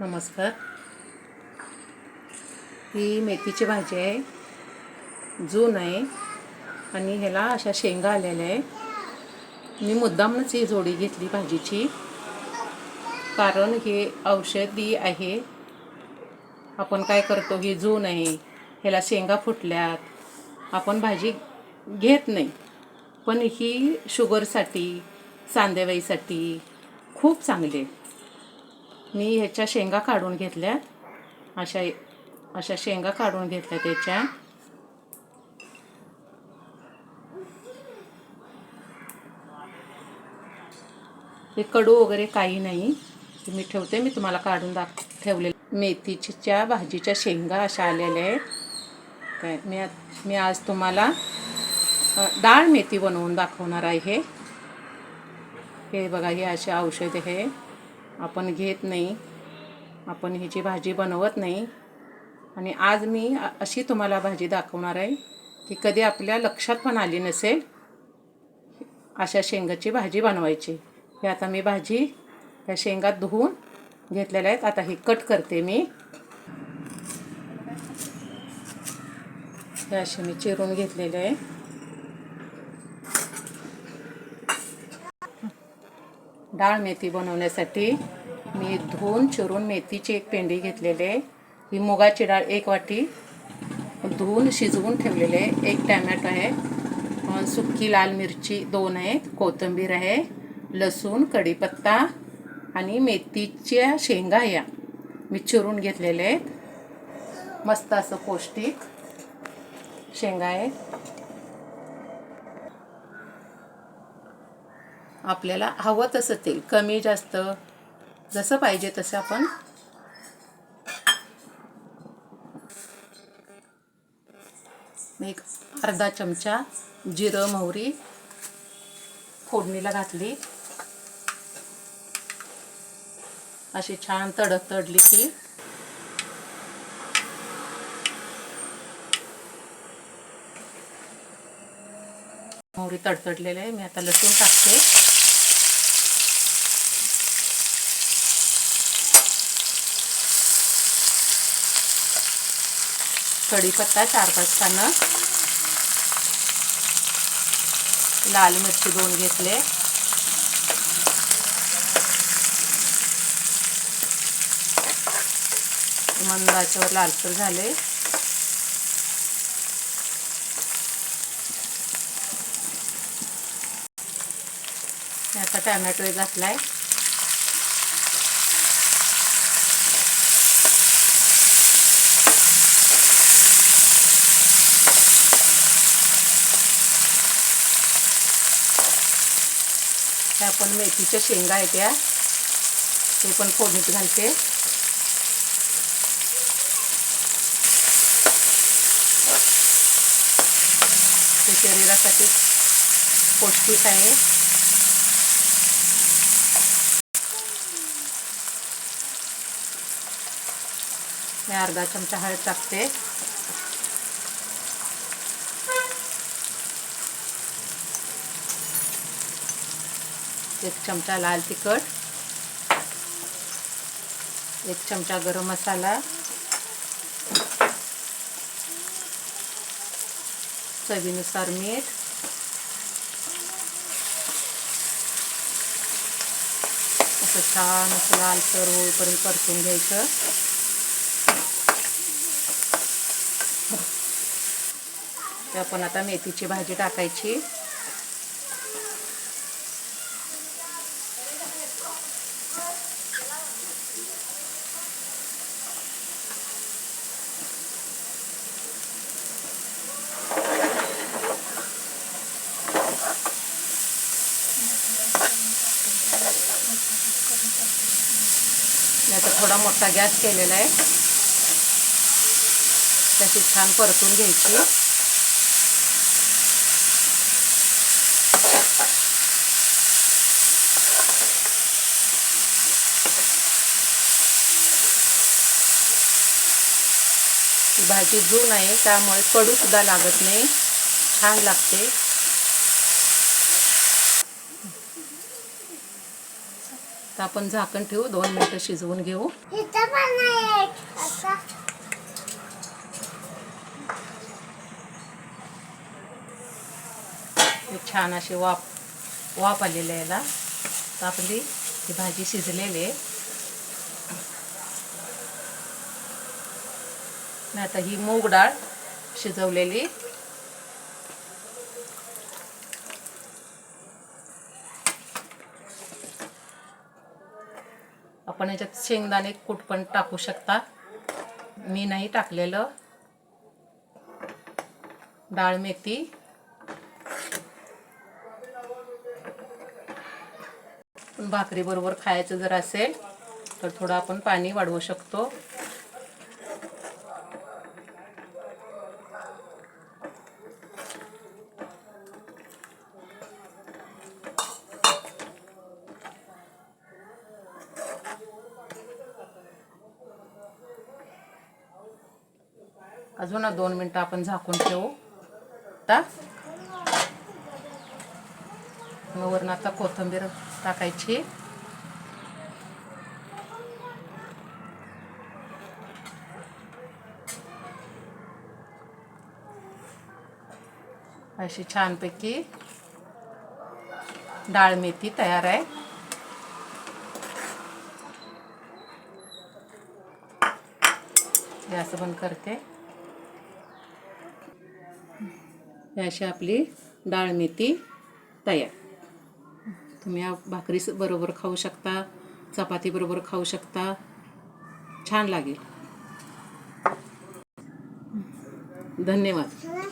नमस्कार. ही मेथीची भाजी आहे. जून आहे. आणि ह्याला अशा शेंगा आलेल्या आहे. मी मुद्दामच ही जोडी घेतली भाजीची. कारण हे औषधी आहे. आपण काय करतो ही जून आहे. ह्याला शेंगा फुटल्यात. आपण भाजी घेत नाही. पण ही शुगरसाठी सांदेवाईसाठी खूप चांगली आहे. मी ह्याच्या शेंगा काढून घेतल्या. अशा अशा शेंगा काढून घेतल्या त्याच्या. हे कडू वगैरे काही नाही. मी ठेवते मी तुम्हाला काढून दाख ठेवले मेथीच्या भाजीच्या शेंगा अशा आलेल्या आहेत. काय मी मी आज तुम्हाला डाळ मेथी बनवून दाखवणार आहे. हे बघा हे असे औषध आहे. आपण घेत नाही. आपण ह्याची भाजी बनवत नाही. आणि आज मी अशी तुम्हाला भाजी दाखवणार आहे की कधी आपल्या लक्षात पण आली नसेल अशा शेंगाची भाजी बनवायची. हे आता मी भाजी ह्या शेंगात धुवून घेतलेल्या आहेत. आता ही कट करते मी. हे असे मी चिरून घेतलेले आहे. डाळ मेथी बनवण्यासाठी मी धुवून चिरून मेथीची एक पेंडी घेतलेली आहे. ही मुगाची डाळ एक वाटी धुवून शिजवून ठेवलेले आहे. एक टॅमॅटो आहे सुकी लाल मिरची दोन आहेत कोथिंबीर आहे लसूण कढीपत्ता आणि मेथीच्या शेंगा या मी चिरून घेतलेले आहेत. मस्त असं पौष्टिक शेंगा आहे आपल्याला हवं तसं तेल. कमी जास्त जसं पाहिजे तसं आपण एक अर्धा चमचा जिरं मोहरी फोडणीला घातली. अशी छान तडक तडली की मोहरी तडतडलेली आहे. मी आता लसूण टाकते. कढीपत्ता चार पाच पानं. लाल मिरची दोन घेतले. मंदाच्यावर लालसर झाले. आता टॅमॅटो घातलाय. ह्या पण मेथीच्या शेंगा आहेत त्या ते पण फोडणीत घालते. ते शरीरासाठी पौष्टिक आहे. मी अर्धा चमचा हळद टाकते. एक चमचा लाल तिखट एक चमचा गरम मसाला चवीनुसार मीठ असं छान असं लालसर होईपर्यंत परतून घ्यायचं. आपण आता मेथीची भाजी टाकायची. नाही तर थोडा मोठा गॅस केलेला आहे. त्याची छान परतून घ्यायची. भाजी जून आहे त्यामुळे कडू सुद्धा लागत नाही. छान लागते. तर आपण झाकण ठेवू दोन मिनटं शिजवून घेऊ. छान असे वाफ वाफ आलेले आहे याला. तर आपली ही भाजी शिजलेली आहे. आता ही मूग डाळ शिजवलेली. आपण याच्यात शेंगदाणे कूट पण टाकू शकता. मी नाही टाकलेलं. डाळ मेथी. भाकरीबरोबर खायचं जर असेल तर थोडं आपण पाणी वाढवू शकतो. अजून दोन मिनटं आपण झाकून ठेवू. आता मग वरून आता कोथिंबीर टाकायची. अशी छानपैकी डाळ मेथी तयार आहे. गॅस बंद करते ही अशी आपली डाळ मेथी तयार. तुम्ही या भाकरी बरोबर खाऊ शकता चपाती बरोबर खाऊ शकता. छान लागेल. धन्यवाद.